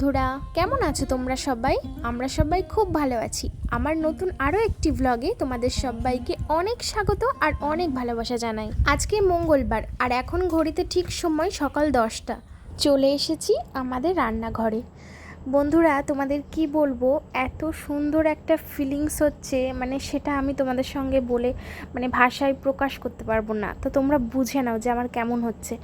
বন্ধুরা, কেমন আছো তোমরা সবাই? আমরা সবাই খুব ভালো আছি। আমার নতুন আরও একটি ভ্লগে তোমাদের সবাইকে অনেক স্বাগত আর অনেক ভালোবাসা জানাই। আজকে মঙ্গলবার, আর এখন ঘড়িতে ঠিক সময় সকাল দশটা। চলে এসেছি আমাদের রান্নাঘরে। বন্ধুরা, তোমাদের কি বলব? এত সুন্দর একটা ফিলিংস হচ্ছে মানে সেটা আমি তোমাদের সঙ্গে বলে মানে ভাষায় প্রকাশ করতে পারব না। তো তোমরা বুঝে নাও যে আমার কেমন হচ্ছে।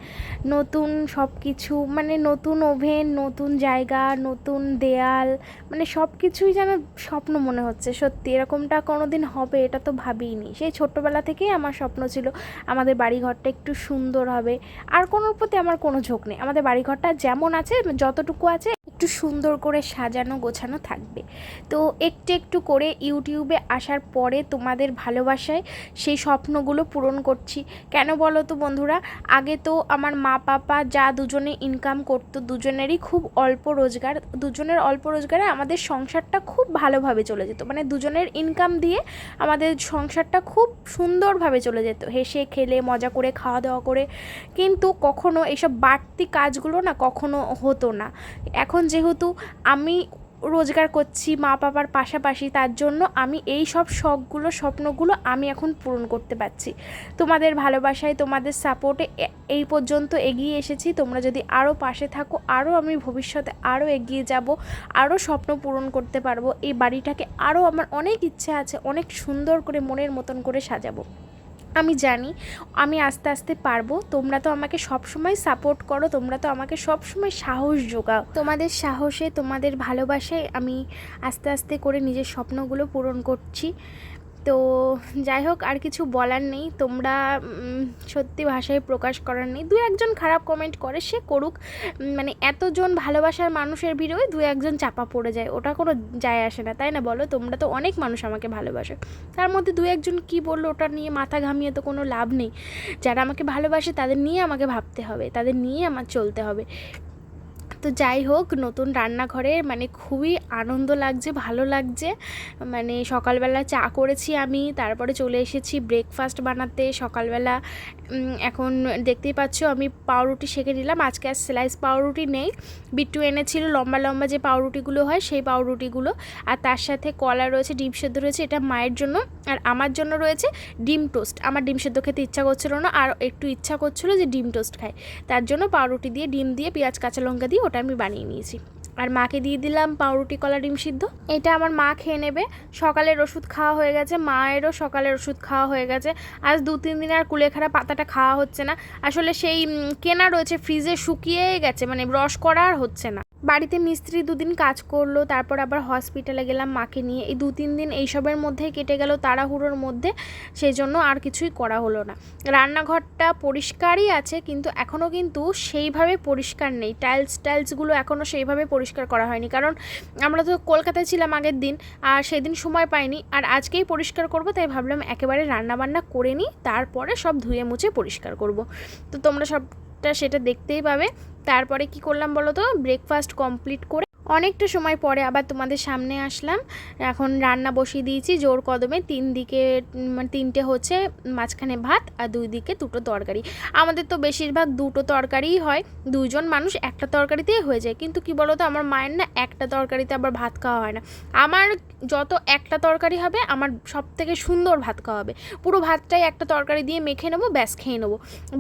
নতুন সব কিছু মানে নতুন ওভেন, নতুন জায়গা, নতুন দেয়াল মানে সব কিছুই যেন স্বপ্ন মনে হচ্ছে। সত্যি, এরকমটা কোনো দিন হবে এটা তো ভাবিনি সেই ছোট্টবেলা থেকেই আমার স্বপ্ন ছিল, আমাদের বাড়িঘরটা একটু সুন্দর হবে। আর কোনোর প্রতি আমার কোনো ঝোঁক নেই। আমাদের বাড়িঘরটা যেমন আছে, যতটুকু আছে একটু সুন্দর করে সাজানো, গোছানো থাকবে। তো একটু একটু করে ইউটিউবে আসার পরে তোমাদের ভালোবাসায় সেই স্বপ্নগুলো পূরণ করছি। কেন বলো তো বন্ধুরা, আগে তো আমার মা, পাপা যা দুজনে ইনকাম করতো, দুজনেরই খুব অল্প রোজগার, দুজনের অল্প রোজগারে আমাদের সংসারটা খুব ভালোভাবে চলে যেত। মানে দুজনের ইনকাম দিয়ে আমাদের সংসারটা খুব সুন্দরভাবে চলে যেত। হেসে, খেলে, মজা করে, খাওয়া দাওয়া করে। কিন্তু কখনো এইসব বাড়তি কাজগুলো না কখনো হতো না। এখন যেহেতু আমি রোজগার করছি মা বাবার পাশাপাশি, তার জন্য আমি এই সব শখগুলো, স্বপ্নগুলো আমি এখন পূরণ করতে পারছি। তোমাদের ভালোবাসায়, তোমাদের সাপোর্টে এই পর্যন্ত এগিয়ে এসেছি। তোমরা যদি আরও পাশে থাকো আরও আমি ভবিষ্যতে আরও এগিয়ে যাব আরও স্বপ্ন পূরণ করতে পারব। এই বাড়িটাকে আরও আমার অনেক ইচ্ছে আছে, অনেক সুন্দর করে মনের মতন করে সাজাবো। আমি জানি, আমি আস্তে আস্তে পারব। তোমরা তো আমাকে সবসময় সাপোর্ট করো, তোমরা তো আমাকে সবসময় সাহস যোগাও। তোমাদের সাহসে, তোমাদের ভালোবাসায় আমি আস্তে আস্তে করে নিজের স্বপ্নগুলো পূরণ করছি। তো যাই হোক, আর কিছু বলার নেই। তোমরা সত্যি ভাষায় প্রকাশ করার নেই। দু একজন খারাপ কমেন্ট করে, সে করুক। মানে এতজন ভালোবাসার মানুষের ভিড়েও দু একজন চাপা পড়ে যায়। ওটা কোনো যায় আসে না, তাই না বলো? তোমরা তো অনেক মানুষ আমাকে ভালোবাসে। তার মধ্যে দু একজন কি বলল, ওটা নিয়ে মাথা ঘামিয়ে তো কোনো লাভ নেই। যারা আমাকে ভালোবাসে, তাদের নিয়ে আমাকে ভাবতে হবে। তাদের নিয়ে আমার চলতে হবে। তো যাই হোক, নতুন রান্নাঘরে মানে খুবই আনন্দ লাগছে, ভালো লাগছে। মানে সকালবেলা চা করেছি আমি, তারপরে চলে এসেছি ব্রেকফাস্ট বানাতে। সকালবেলা এখন দেখতেই পাচ্ছ, আমি পাউরুটি সেঁকে নিলাম। আজকে আর স্লাইস পাউরুটি নেই। বিট্টু এনেছিল, লম্বা লম্বা যে পাউরুটিগুলো হয় সেই পাউরুটিগুলো। আর তার সাথে কলা রয়েছে, ডিম সেদ্ধ রয়েছে, এটা মায়ের জন্য। আর আমার জন্য রয়েছে ডিম টোস্ট। আমার ডিম সেদ্ধ খেতে ইচ্ছা করছিল না, আর একটু ইচ্ছা করছিল যে ডিম টোস্ট খাই। তার জন্য পাউরুটি দিয়ে, ডিম দিয়ে পেঁয়াজ, কাঁচা লঙ্কা দিয়ে ওটা আমি বানিয়ে নিয়েছি। আর মাকে দিয়ে দিলাম পাউরুটি, কলা, ডিম সিদ্ধ। এটা আমার মা খেয়ে নেবে। সকালের ওষুধ খাওয়া হয়ে গেছে। মায়েরও সকালের ওষুধ খাওয়া হয়ে গেছে। আজ দু, তিন দিন আর কুলেখাড়া পাতাটা খাওয়া হচ্ছে না। আসলে সেই কেনা রয়েছে, ফ্রিজে শুকিয়ে গেছে মানে রস করা আর হচ্ছে না। বাড়িতে মিস্ত্রি দুদিন কাজ করল, তারপর আবার হসপিটালে গেলাম মাকে নিয়ে। এই দু, তিন দিন এইসবের মধ্যেই কেটে গেল তাড়াহুড়োর মধ্যে। সেই জন্য আর কিছুই করা হলো না। রান্নাঘরটা পরিষ্কারই আছে, কিন্তু এখনও কিন্তু সেইভাবে পরিষ্কার নেই। টাইলস, টাইলসগুলো এখনও সেইভাবে পরিষ্কার করা হয়নি। কারণ আমরা তো কলকাতায় ছিলাম আগের দিন, আর সেদিন সময় পাইনি, আর আজকেই পরিষ্কার করব, তাই ভাবলাম একেবারে রান্নাবান্না করে নিই, তারপরে সব ধুয়ে মুছে পরিষ্কার করব। তো তোমরা সবটা সেটা দেখতেই পাবে। তারপরে কি করলাম বলো তো? ব্রেকফাস্ট কমপ্লিট করে অনেকটা সময় পরে আবার তোমাদের সামনে আসলাম। এখন রান্না বসিয়ে দিয়েছি, জোর কদমে তিন দিকে তিনটে হচ্ছে মাঝখানে ভাত আর দুই দিকে দুটো তরকারি। আমাদের তো বেশিরভাগ দুটো তরকারিই হয় দুজন মানুষ একটা তরকারিতেই হয়ে যায়। কিন্তু কি বলো তো আমার মায়ের না একটা তরকারিতে আবার ভাত খাওয়া হয় না। আমার যত একটা তরকারি হবে, আমার সব থেকে সুন্দর ভাত খাওয়া হবে। পুরো ভাতটাই একটা তরকারি দিয়ে মেখে নেব, ব্যাস খেয়ে নেব।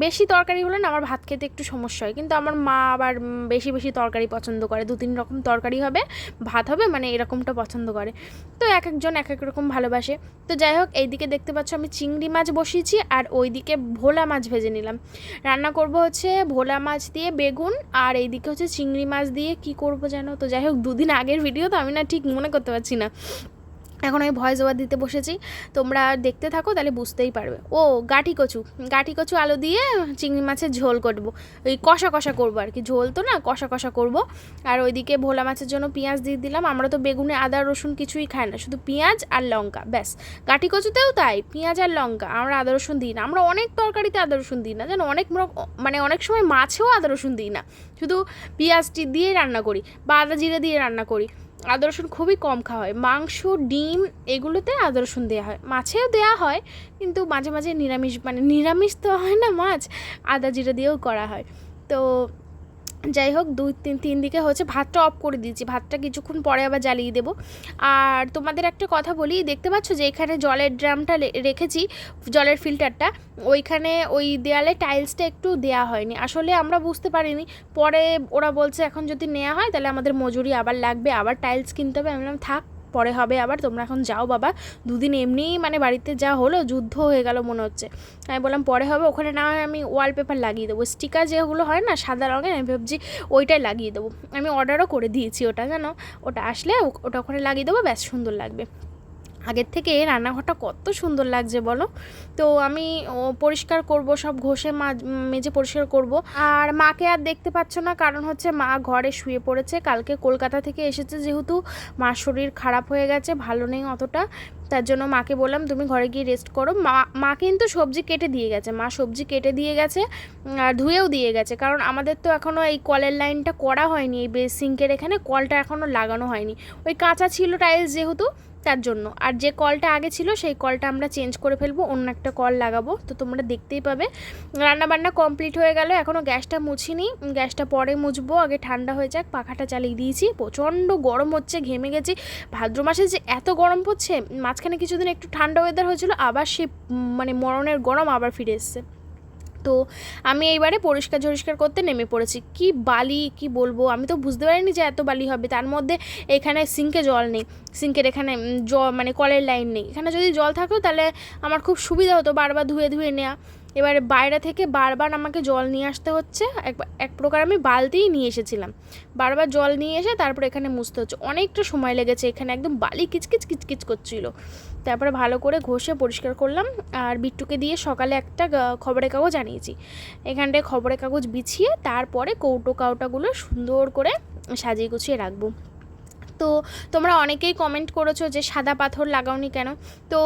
বেশি তরকারি হলে না আমার ভাত খেতে একটু সমস্যা হয়। কিন্তু আমার মা আবার বেশি বেশি তরকারি পছন্দ করে। দু তিন রকম তরকারি হবে, ভাত হবে মানে এরকমটা পছন্দ করে। তো এক একজন এক এক রকম ভালোবাসে। তো যাই হোক, এইদিকে দেখতে পাচ্ছ আমি চিংড়ি মাছ বসিয়েছি আর ওইদিকে ভোলা মাছ ভেজে নিলাম। রান্না করব হচ্ছে ভোলা মাছ দিয়ে বেগুন আর এইদিকে হচ্ছে চিংড়ি মাছ দিয়ে কি করব যেন তো যাই হোক, দুদিন আগের ভিডিও তো আমি না ঠিক মনে করতে পারছি না। এখন আমি ভয়েস ওভার দিতে বসেছি। তোমরা দেখতে থাকো, তাহলে বুঝতেই পারবে। ও, গাঠি কচু। গাঠি কচু আলু দিয়ে চিংড়ি মাছের ঝোল করব। ওই কষা কষা করব আর কি। ঝোল তো না, কষা কষা করব। আর ওইদিকে ভোলা মাছের জন্য পেঁয়াজ দিয়ে দিলাম। আমরা তো বেগুনে, আদা, রসুন কিছুই খাই না। শুধু পেঁয়াজ আর লঙ্কা, ব্যাস। গাঠি কচুতেও তাই, পেঁয়াজ আর লঙ্কা। আমরা আদা, রসুন দিই না। আমরা অনেক তরকারিতে আদা, রসুন দিই না। যেন অনেক মানে অনেক সময় মাছেও আদা, রসুন দিই না। শুধু পেঁয়াজটি দিয়ে রান্না করি, বা আদা জিরে দিয়ে রান্না করি। আদা রসুন খুবই কম খাওয়া হয়। মাংস, ডিম এগুলোতে আদা রসুন দেওয়া হয়। মাছেও দেওয়া হয়, কিন্তু মাঝে মাঝে নিরামিষ মানে নিরামিষ তো হয় না মাছ, আদা জিরা দিয়েও করা হয়। তো যাই হোক, দুই তিন তিন দিকে হচ্ছে ভাতটা অফ করে দিয়েছি। ভাতটা কিছুক্ষণ পরে আবার জ্বালিয়ে দেবো। আর তোমাদের একটা কথা বলি, দেখতে পাচ্ছ যে এখানে জলের ড্রামটা রেখেছি, জলের ফিল্টারটা ওইখানে ওই দেয়ালে টাইলসটা একটু দেয়া হয়নি। আসলে আমরা বুঝতে পারিনি। পরে ওরা বলছে, এখন যদি নেওয়া হয়, তাহলে আমাদের মজুরি আবার লাগবে, আবার টাইলস কিনতে হবে। আমি বললাম, থাক পরে হবে, আবার তোমরা এখন যাও বাবা। দুদিন এমনিই মানে বাড়িতে যা হলো, যুদ্ধ হয়ে গেল মনে হচ্ছে। আমি বললাম, পরে হবে, ওখানে না আমি ওয়ালপেপার লাগিয়ে দেবো। স্টিকার যেগুলো হয় না, সাদা রঙের, আমি ভাবছি ওইটাই লাগিয়ে দেবো। আমি অর্ডারও করে দিয়েছি ওটা, জানো? ওটা আসলে ওটা ওখানে লাগিয়ে দেবো, ব্যাস সুন্দর লাগবে। আগের থেকে রান্নাঘরটা কত সুন্দর লাগছে বলো? তো আমি পরিষ্কার করব, সব ঘষে মাজ পরিষ্কার করব। আর মাকে আর দেখতে পাচ্ছ না, কারণ হচ্ছে মা ঘরে শুয়ে পড়েছে, কালকে কলকাতা থেকে এসেছে, যেহেতু মার শরীর খারাপ হয়ে গেছে, ভালো নেই অতটা। তার জন্য মাকে বললাম, তুমি ঘরে গিয়ে রেস্ট করো। মা মা কিন্তু সবজি কেটে দিয়ে গেছে, মা সবজি কেটে দিয়ে গেছে আর ধুয়েও দিয়ে গেছে। কারণ আমাদের তো এখনও এই কলের লাইনটা করা হয়নি, এই সিঙ্কের এখানে কলটা এখনও লাগানো হয়নি। ওই কাঁচা ছিল টাইলস যেহেতু তার জন্য। আর যে কলটা আগে ছিল, সেই কলটা আমরা চেঞ্জ করে ফেলব, অন্য একটা কল লাগাবো। তো তোমরা দেখতেই পাবে। রান্নাবান্না কমপ্লিট হয়ে গেল। এখনও গ্যাসটা মুছিনি। গ্যাসটা পরে মুছবো। আগে ঠান্ডা হয়ে যাক, পাখাটা চালিয়ে দিয়েছি। প্রচণ্ড গরম হচ্ছে, ঘেমে গেছি। ভাদ্র মাসে যে এত গরম পড়ছে, মাঝখানে কিছুদিন একটু ঠান্ডা ওয়েদার হয়েছিল, আবার সে মানে মরণের গরম আবার ফিরে এসছে। তো আমি এইবারে পরিষ্কার ঝরিষ্কার করতে নেমে পড়েছি। কি বালি, কি বলব? আমি তো বুঝতে পারিনি যে এত বালি হবে। তার মধ্যে এখানে সিঙ্কে জল নেই। সিঙ্কের এখানে জল মানে কলের লাইন নেই। এখানে যদি জল থাকতো তাহলে আমার খুব সুবিধা হতো বারবার ধুয়ে ধুয়ে নেওয়া এবারে বাইরে থেকে বারবার আমাকে জল নিয়ে আসতে হচ্ছে। এক প্রকার আমি বালতিই নিয়ে এসেছিলাম। বারবার জল নিয়ে এসে তারপর এখানে মুছতে হচ্ছে। অনেকটা সময় লেগেছে এখানে একদম বালি কিচকিচ কিচকিচ করছিল। তারপরে ভালো করে ঘষে পরিষ্কার করলাম। আর বিট্টুকে দিয়ে সকালে একটা খবরের কাগজ আনিয়েছি। এখানটায় খবরের কাগজ বিছিয়ে তারপরে কৌটো কাউটাগুলো সুন্দর করে সাজিয়ে গুছিয়ে রাখব। তো তোমরা অনেকেই কমেন্ট করেছ যে সাদা পাথর লাগাওনি কেন? তো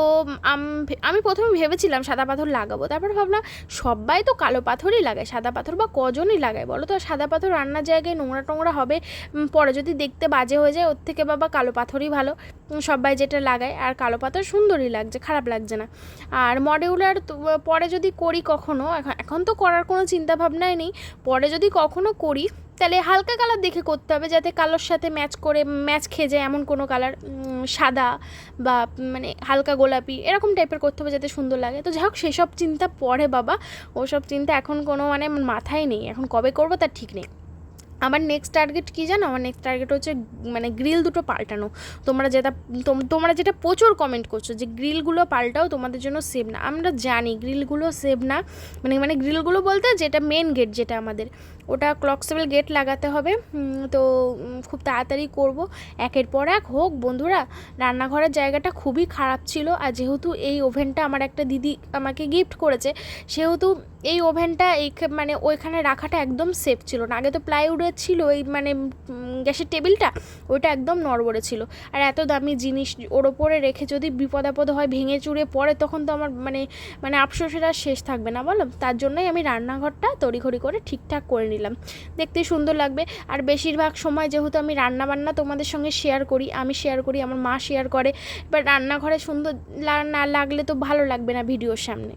আমি প্রথমে ভেবেছিলাম সাদা পাথর লাগাবো, তারপর ভাবলাম সবাই তো কালো পাথরই লাগায়, সাদা পাথর বা কজনই লাগায়, বলো তো? সাদা পাথর রান্নার জায়গায় নোংরা টোংরা হবে পরে যদি দেখতে বাজে হয়ে যায়, ওর থেকে বাবা কালো পাথরই ভালো সবাই যেটা লাগায়, আর কালো পাথর সুন্দরই লাগছে, খারাপ লাগছে না। আর মডিউলার পরে যদি করি কখনো, এখন এখন তো করার কোনো চিন্তা ভাবনাই নেই, পরে যদি কখনো করি তাহলে হালকা কালার দেখে করতে হবে যাতে কালোর সাথে ম্যাচ করে ম্যাচ খেয়ে যায় এমন কোনো কালার সাদা বা মানে হালকা গোলাপি এরকম টাইপের করতে হবে যাতে সুন্দর লাগে। তো যাই হোক, সেসব চিন্তা পরে বাবা। ওসব চিন্তা এখন কোনো মানে মাথায় নেই। এখন কবে করব তার ঠিক নেই। আমার নেক্সট টার্গেট কী জানো? আমার নেক্সট টার্গেট হচ্ছে মানে গ্রিল দুটো পাল্টানো। তোমরা যেটা, তোম- তোমরা যেটা প্রচুর কমেন্ট করছ যে গ্রিলগুলো পাল্টাও তোমাদের জন্য সেভ না। আমরা জানি গ্রিলগুলো সেভ না। মানে মানে গ্রিলগুলো বলতে যেটা মেন গেট যেটা আমাদের। ওটা ক্লকসেবল গেট লাগাতে হবে। তো খুব তাড়াতাড়ি করব। একের পর এক হোক, বন্ধুরা, রান্নাঘরের জায়গাটা খুবই খারাপ ছিল। আর যেহেতু এই ওভেনটা আমার একটা দিদি আমাকে গিফট করেছে, সেহেতু এই ওভেনটা এই মানে ওইখানে রাখাটা একদম সেফ ছিল না। আগে তো প্লাইউডের ছিল এই মানে গ্যাসের টেবিলটা ওইটা একদম নড়বড়ে ছিল। আর এত দামি জিনিস ওর ওপরে রেখে যদি বিপদ আপদ হয়, ভেঙে চুরে পড়ে, তখন তো আমার মানে মানে আফসোসের আর শেষ থাকবে না, বলো? তার জন্যই আমি রান্নাঘরটা তড়িঘড়ি করে ঠিকঠাক করে নিলাম। দেখতে সুন্দর লাগবে। আর বেশিরভাগ সময় যেহেতু আমি রান্না বান্না তোমাদের সঙ্গে শেয়ার করি, আমি শেয়ার করি, আমার মা শেয়ার করে এবার রান্নাঘরে সুন্দর না লাগলে তো ভালো লাগবে না ভিডিওর সামনে।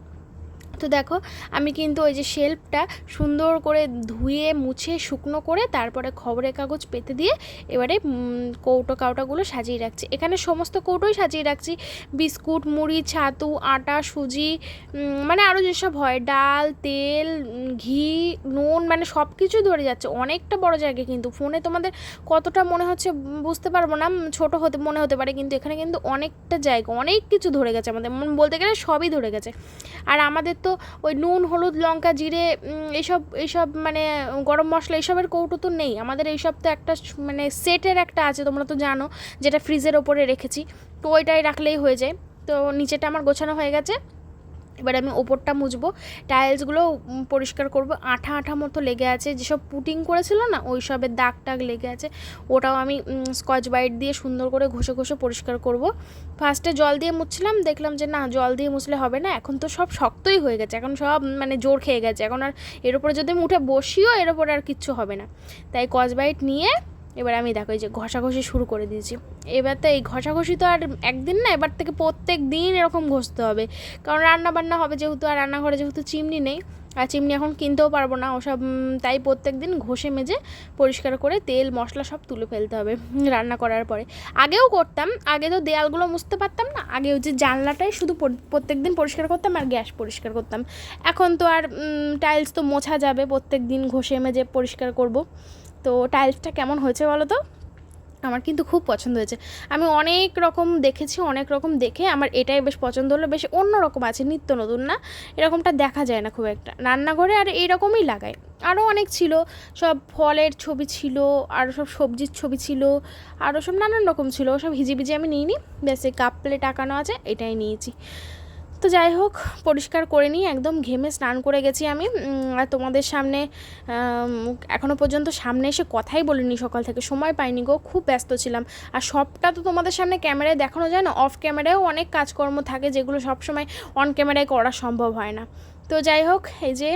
তো দেখো, আমি কিন্তু ওই যে শেল্ফটা সুন্দর করে ধুয়ে, মুছে, শুকনো করে তারপরে খবরের কাগজ পেতে দিয়ে এবারে কৌটো কাউটাগুলো সাজিয়ে রাখছি। এখানে সমস্ত কৌটোই সাজিয়ে রাখছি। বিস্কুট, মুড়ি, ছাতু, আটা, সুজি মানে আরও যেসব হয়, ডাল, তেল ঘি, নুন মানে সব কিছু ধরে যাচ্ছে। অনেকটা বড় জায়গা কিন্তু। ফোনে তোমাদের কতটা মনে হচ্ছে বুঝতে পারব না ছোট হতে, মনে হতে পারে, কিন্তু এখানে কিন্তু অনেকটা জায়গা, অনেক কিছু ধরে গেছে আমাদের। বলতে গেলে সবই ধরে গেছে। আর আমাদের তো ওই নুন, হলুদ, লঙ্কা, জিরে এইসব এইসব মানে গরম মশলা এইসবের কৌটো তো নেই। আমাদের এইসব তো একটা মানে সেটের একটা আছে, তোমরা তো জানো, যেটা ফ্রিজের ওপরে রেখেছি। তো ওইটাই রাখলেই হয়ে যায়। তো নিচেটা আমার গোছানো হয়ে গেছে। এবার আমি ওপরটা মুছবো টাইলসগুলো পরিষ্কার করব। আঠা আঠা মতো লেগে আছে, যেসব পুটিং করেছিল না, ওই সবের দাগ টাগ লেগে আছে, ওটাও আমি স্কচ বাইট দিয়ে সুন্দর করে ঘষে ঘষে পরিষ্কার করব। ফার্স্টে জল দিয়ে মুছছিলাম, দেখলাম যে না, জল দিয়ে মুছলে হবে না, এখন তো সব শক্তই হয়ে গেছে, এখন সব মানে জোর খেয়ে গেছে, এখন আর এর উপরে যদি আমি উঠে বসিও, এর উপরে আর কিচ্ছু হবে না। তাই স্কচ বাইট নিয়ে এবার আমি দেখো এই যে ঘষাঘষি শুরু করে দিয়েছি। এবার তো এই ঘষাঘষি তো আর একদিন না, এবার থেকে প্রত্যেক দিন এরকম ঘষতে হবে। কারণ রান্না বান্না হবে যেহেতু, আর রান্নাঘরে যেহেতু চিমনি নেই, আর চিমনি এখন কিনতেও পারব না, ওসব তাই প্রত্যেক দিন ঘষে মেজে পরিষ্কার করে তেল, মশলা সব তুলে ফেলতে হবে রান্না করার পরে। আগেও করতাম, আগে তো দেয়ালগুলো মুছতে পারতাম না, আগে যে জানলাটাই শুধু প্রত্যেক দিন পরিষ্কার করতাম আর গ্যাস পরিষ্কার করতাম। এখন তো আর টাইলস তো মোছা যাবে, প্রত্যেক দিন ঘষে মেজে পরিষ্কার করব। তো টাইলসটা কেমন হয়েছে বলো তো? আমার কিন্তু খুব পছন্দ হয়েছে। আমি অনেক রকম দেখেছি, অনেক রকম দেখে আমার এটাই বেশ পছন্দ হলো। বেশ অন্য রকম আছে, নিত্য নতুন না। এরকমটা দেখা যায় না খুব একটা। রান্নাঘরে আর এইরকমই লাগায় আরও অনেক ছিল, সব ফলের ছবি ছিল আরও সব সবজির ছবি ছিল আরও সব নানান রকম ছিল। সব হিজিবিজি আমি নিইনি। এই কাপ প্লেট আঁকানো আছে, এটাই নিয়েছি। তো যাই হোক, পরিষ্কার করে নিই, একদম ঘেমে স্নান করে গেছি আমি। আর তোমাদের সামনে এখনও পর্যন্ত সামনে এসে কথাই বলিনি সকাল থেকে, সময় পাইনি গো, খুব ব্যস্ত ছিলাম। আর সবটা তো তোমাদের সামনে ক্যামেরায় দেখানো যায় না অফ ক্যামেরায়ও অনেক কাজকর্ম থাকে যেগুলো সবসময় অন ক্যামেরায় করা সম্ভব হয় না। তো যাই হোক, এই যে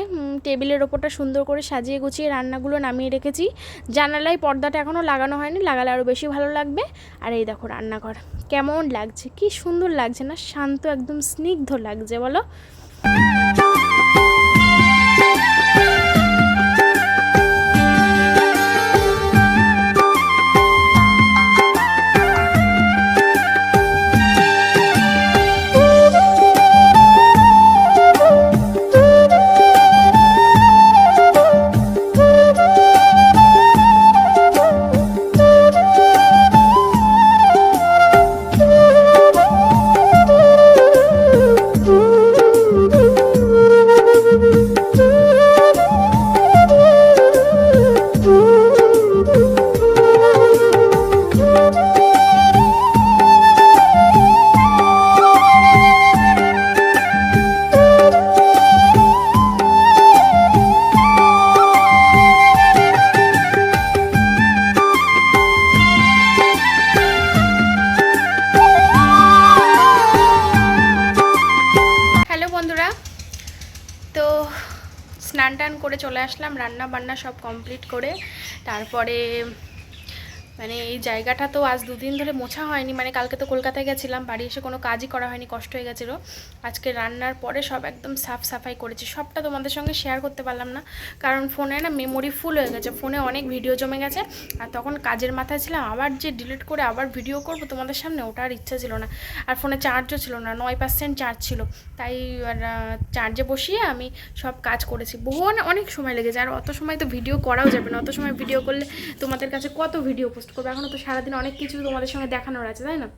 টেবিলের ওপরটা সুন্দর করে সাজিয়ে গুছিয়ে রান্নাগুলো নামিয়ে রেখেছি। জানালায় পর্দাটা এখনও লাগানো হয়নি, লাগালে আরও বেশি ভালো লাগবে। আর এই দেখো রান্নাঘর, কেমন লাগছে, কি সুন্দর লাগছে না, শান্ত, একদম স্নিগ্ধ লাগছে, বলো? চলে আসলাম রান্না বান্না সব কমপ্লিট করে তারপরে মানে এই জায়গাটা তো আজ দুদিন ধরে মোছা হয়নি মানে কালকে তো কলকাতায় গেছিলাম, বাড়ি এসে কোনো কাজই করা হয়নি, কষ্ট হয়ে গেছিল। আজকে রান্নার পরে সব একদম সাফ সাফাই করেছি, সবটা তোমাদের সঙ্গে শেয়ার করতে পারলাম না, কারণ ফোনে না মেমোরি ফুল হয়ে গেছে ফোনে অনেক ভিডিও জমে গেছে, আর তখন কাজের মাথায় ছিলাম, আবার যে ডিলিট করে আবার ভিডিও করব তোমাদের সামনে ওটার ইচ্ছা ছিল না, আর ফোনে চার্জও ছিল না, নয় পার্সেন্ট চার্জ ছিল, তাই চার্জে বসিয়ে আমি সব কাজ করেছি, বহু অনে- অনেক সময় লেগেছে, আর অত সময় তো ভিডিও করাও যাবে না, অত সময় ভিডিও করলে তোমাদের কাছে কত ভিডিও করবে। এখনও তো সারাদিন অনেক কিছু তোমাদের সঙ্গে দেখানোর আছে, তাই না?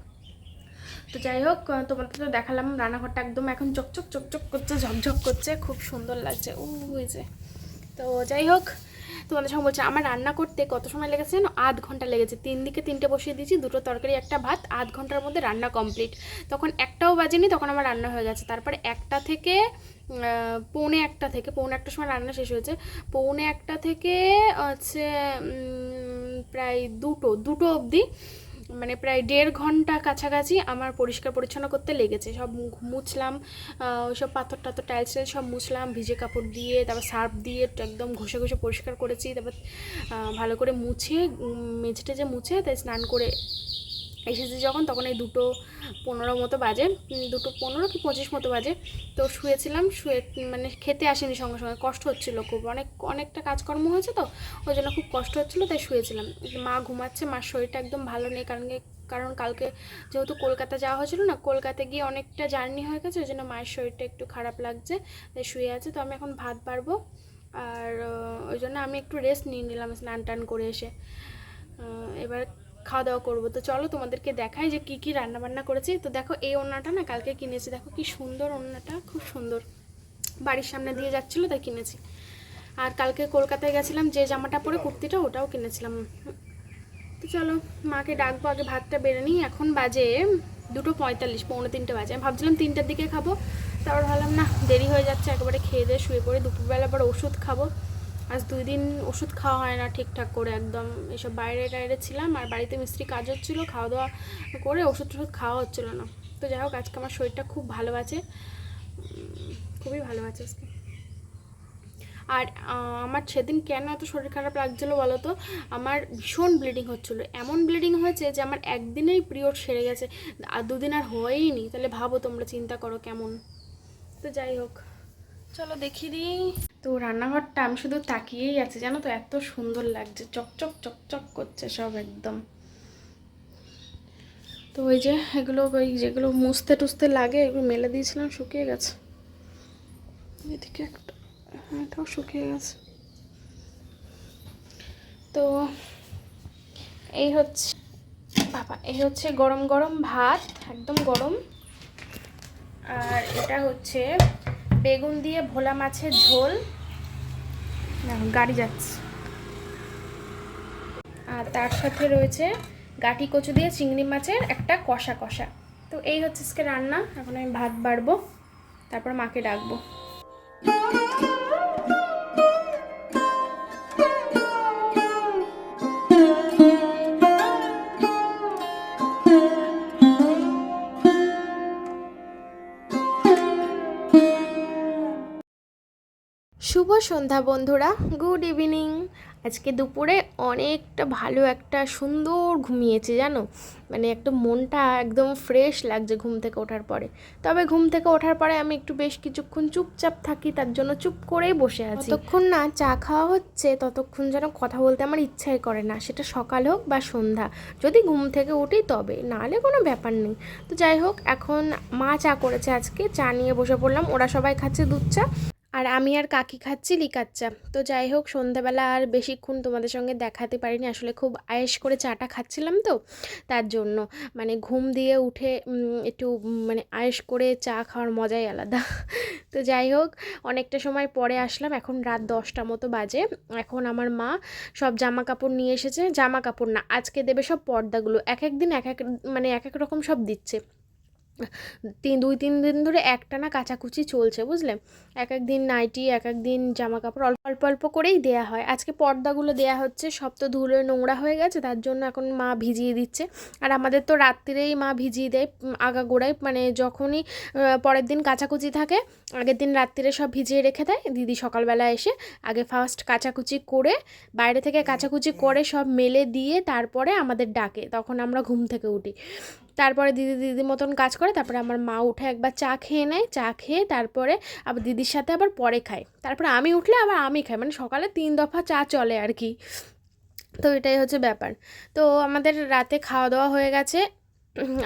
তো যাই হোক তোমাদের তো দেখালাম, রান্নাঘরটা একদম এখন চকচক চকচক করছে, ঝকঝক করছে, খুব সুন্দর লাগছে। ও যে। তো যাই হোক, তোমাদের সঙ্গে বলছে, আমার রান্না করতে কত সময় লেগেছে জানো? আধ ঘণ্টা লেগেছে। তিন দিকে তিনটে বসিয়ে দিয়েছি, দুটো তরকারি, একটা ভাত, আধ ঘণ্টার মধ্যে রান্না কমপ্লিট তখন একটাও বাজেনি, তখন আমার রান্না হয়ে গেছে। তারপরে একটা থেকে পৌনে একটা থেকে, পৌনে একটার সময় রান্না শেষ হয়েছে। পৌনে একটা থেকে হচ্ছে প্রায় দুটো দুটো অবধি মানে প্রায় দেড় ঘণ্টা কাছাকাছি আমার পরিষ্কার পরিচ্ছন্ন করতে লেগেছে। সব মুছলাম সব পাথর টাথর টাইলস টাইলস সব মুছলাম, ভিজে কাপড় দিয়ে, তারপর সার্ফ দিয়ে একদম ঘষে ঘষে পরিষ্কার করেছি, তারপর ভালো করে মুছে মেঝেটে যে মুছে, তাই স্নান করে এসেছি যখন, তখন এই দুটো পনেরো মতো বাজে দুটো পনেরো কি পঁচিশ মতো বাজে। তো শুয়েছিলাম, শুয়ে মানে খেতে আসেনি সঙ্গে সঙ্গে, কষ্ট হচ্ছিল খুব। অনেক, অনেকটা কাজকর্ম হয়েছে তো, ওই জন্য খুব কষ্ট হচ্ছিল, তাই শুয়েছিলাম। মা ঘুমাচ্ছে, মার শরীরটা একদম ভালো নেই, কারণ কারণ কালকে যেহেতু কলকাতা যাওয়া হয়েছিল না কলকাতা গিয়ে অনেকটা জার্নি হয়ে গেছে, ওই জন্য মায়ের শরীরটা একটু খারাপ লাগছে, তাই শুয়ে আছে। তো আমি এখন ভাত বাড়বো, আর ওই জন্য আমি একটু রেস্ট নিয়ে নিলাম, স্নান টান করে এসে। এবার খাওয়া দাওয়া করব। তো চলো তোমাদেরকে দেখাই যে কি কি রান্না বান্না করেছি। তো দেখো এই ওড়নাটা না কালকে কিনেছি। দেখো কি সুন্দর ওড়নাটা, খুব সুন্দর। বাড়ির সামনে দিয়ে যাচ্ছিল, তাই কিনেছি। আর কালকে কলকাতায় গেছিলাম, যে জামাটা পরে কুর্তিটা ওটাও কিনেছিলাম। তো চলো, মাকে ডাকবো, আগে ভাতটা বেড়ে নিই। এখন বাজে দুটো পঁয়তাল্লিশ, পৌনে তিনটে বাজে। আমি ভাবছিলাম তিনটার দিকে খাব, তারপর ভাবলাম, না, দেরি হয়ে যাচ্ছে, একেবারে খেয়ে দিয়ে শুয়ে পড়ে। দুপুরবেলা আবার ওষুধ খাব। আজ দুই দিন ওষুধ খাওয়া হয় না ঠিকঠাক করে একদম। এসব বাইরে টাইরে ছিলাম আর বাড়িতে মিস্ত্রি কাজ হচ্ছিল খাওয়া দাওয়া করে ওষুধ টষুধ খাওয়া হচ্ছিল না। তো যাই হোক, আজকে আমার শরীরটা খুব ভালো আছে। খুবই ভালো আছে আজকে। আর আমার সেদিন কেন এত শরীর খারাপ লাগছিল বলো তো আমার ভীষণ ব্লিডিং হচ্ছিল। এমন ব্লিডিং হয়েছে যে আমার একদিনেই পিরিয়ড সেরে গেছে। আর দুদিন আর হয়েই নি তাহলে ভাবো তোমরা চিন্তা করো কেমন। তো যাই হোক, চলো দেখিয়ে দিই। তো রান্নাঘরটা আমি শুধু তাকিয়েই আছি জানো তো? এত সুন্দর লাগছে চকচক চকচক করছে সব একদম। তো ওই যে এগুলো ওই যেগুলো মুছতে টুছতে লাগে এগুলো মেলে দিয়েছিলাম শুকিয়ে গেছে। এদিকে একটা হ্যাঁ, এটাও শুকিয়ে গেছে। তো এই হচ্ছে বাবা এই হচ্ছে গরম গরম ভাত একদম গরম। আর এটা হচ্ছে বেগুন দিয়ে ভোলা মাছের ঝোল। গাড়ি যাচ্ছে। আর তার সাথে রয়েছে গাটি কচু দিয়ে চিংড়ি মাছের একটা কষা কষা। তো এই হচ্ছে আজকে রান্না। এখন আমি ভাত বাড়বো, তারপর মাকে ডাকবো। শুভ সন্ধ্যা, বন্ধুরা। Good evening. আজকে দুপুরে অনেকটা ভালো একটা সুন্দর ঘুমিয়েছি, জানো? মানে একটা মনটা একদম ফ্রেশ লাগছে ঘুম থেকে ওঠার পরে। তবে ঘুম থেকে ওঠার পরে আমি একটু বেশ কিছুক্ষণ চুপচাপ থাকি, তার জন্য চুপ করেই বসে আছি। ততক্ষণ না চা খাওয়া হচ্ছে, ততক্ষণ যেন কথা বলতে আমার ইচ্ছাই করে না। সেটা সকাল হোক বা সন্ধ্যা। যদি ঘুম থেকে উঠি, তবে। নাহলে কোনো ব্যাপার নেই। তো যাই হোক, এখন মা চা করেছে আজকে। চা নিয়ে বসে পড়লাম। ওরা সবাই খাচ্ছে দুধ চা। আর আমি আর কাকি খাচ্ছি লিকার চা তো যাই হোক, সন্ধ্যাবেলা আর বেশিক্ষণ তোমাদের সঙ্গে দেখাতে পারিনি। আসলে খুব আয়েস করে চাটা খাচ্ছিলাম তো, তার জন্য। মানে ঘুম দিয়ে উঠে একটু মানে আয়েস করে চা খাওয়ার মজাই আলাদা। তো যাই হোক, অনেকটা সময় পরে আসলাম। এখন রাত দশটা মতো বাজে। এখন আমার মা সব জামা কাপড় নিয়ে এসেছে। জামা কাপড় না, আজকে দেবে সব পর্দাগুলো। এক এক দিন এক এক মানে এক এক রকম সব দিচ্ছে। তিন, দুই, তিন দিন ধরে একটানা কাচাকুচি চলছে, বুঝলে? এক এক দিন নাইটি, এক এক দিন জামা কাপড় অল্প অল্প অল্প করেই দেয়া হয়। আজকে পর্দাগুলো দেয়া হচ্ছে, সব তো ধুলোয় নোংরা হয়ে গেছে, তার জন্য এখন মা ভিজিয়ে দিচ্ছে। আর আমাদের তো রাত্রিরেই মা ভিজিয়ে দেয় আগাগোড়ায় মানে যখনই পরের দিন কাচাকুচি থাকে, আগের দিন রাত্রিরে সব ভিজিয়ে রেখে দেয়। দিদি সকালবেলা এসে আগে ফার্স্ট কাচাকুচি করে, বাইরে থেকে কাচাকুচি করে সব মেলে দিয়ে তারপরে আমাদের ডাকে, তখন আমরা ঘুম থেকে উঠি। তারপরে দিদি দিদির মতন কাজ করে, তারপরে আমার মা উঠে একবার চা খেয়ে নেয়, চা খেয়ে তারপরে আবার দিদির সাথে আবার পরে খায়। তারপরে আমি উঠলে আবার আমি খাই মানে সকালে তিন দফা চা চলে আর কি। তো এটাই হচ্ছে ব্যাপার। তো আমাদের রাতে খাওয়া দাওয়া হয়ে গেছে।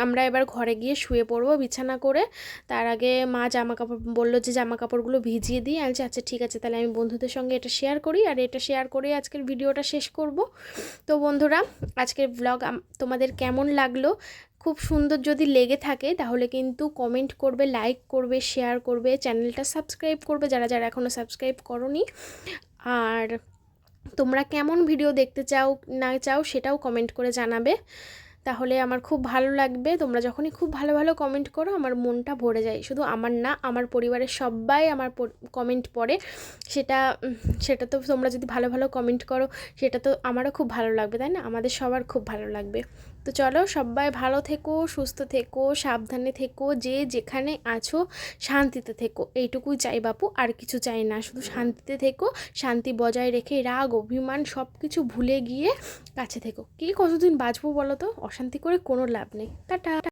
আমরা এবার ঘরে গিয়ে শুয়ে পড়ব বিছানা করে। তার আগে মা জামা কাপড় বলল যে জামা কাপড়গুলো ভিজিয়ে দিই। আমি আচ্ছা ঠিক আছে, তাহলে আমি বন্ধুদের সঙ্গে এটা শেয়ার করি আর এটা শেয়ার করে আজকের ভিডিওটা শেষ করব। তো বন্ধুরা, আজকের ব্লগ তোমাদের কেমন লাগল? খুব সুন্দর যদি লেগে থাকে, তাহলে কিন্তু কমেন্ট করবে লাইক করবে শেয়ার করবে, চ্যানেলটা সাবস্ক্রাইব করবে যারা যারা এখনও সাবস্ক্রাইব করনি। আর তোমরা কেমন ভিডিও দেখতে চাও, না চাও সেটাও কমেন্ট করে জানাবে। তাহলে আমার খুব ভালো লাগবে। তোমরা যখনই খুব ভালো ভালো কমেন্ট করো, আমার মনটা ভরে যায়। শুধু আমার না, আমার পরিবারের সবাই আমার কমেন্ট পড়ে। সেটা সেটা তো তোমরা যদি ভালো ভালো কমেন্ট করো, সেটা তো আমারও খুব ভালো লাগবে, তাই না? আমাদের সবার খুব ভালো লাগবে। তো চলো সবাই ভালো থেকো, সুস্থ থেকো, সাবধানে থেকো, যে যেখানে আছো শান্তিতে থেকো। এইটুকুই চাই বাপু, আর কিছু চাই না। শুধু শান্তিতে থেকো, শান্তি বজায় রেখে রাগ, অভিমান সব কিছু ভুলে গিয়ে কাছে থেকো। কি কতদিন বাঁচবো বলো তো? অশান্তি করে কোনো লাভ নেই। টাটা।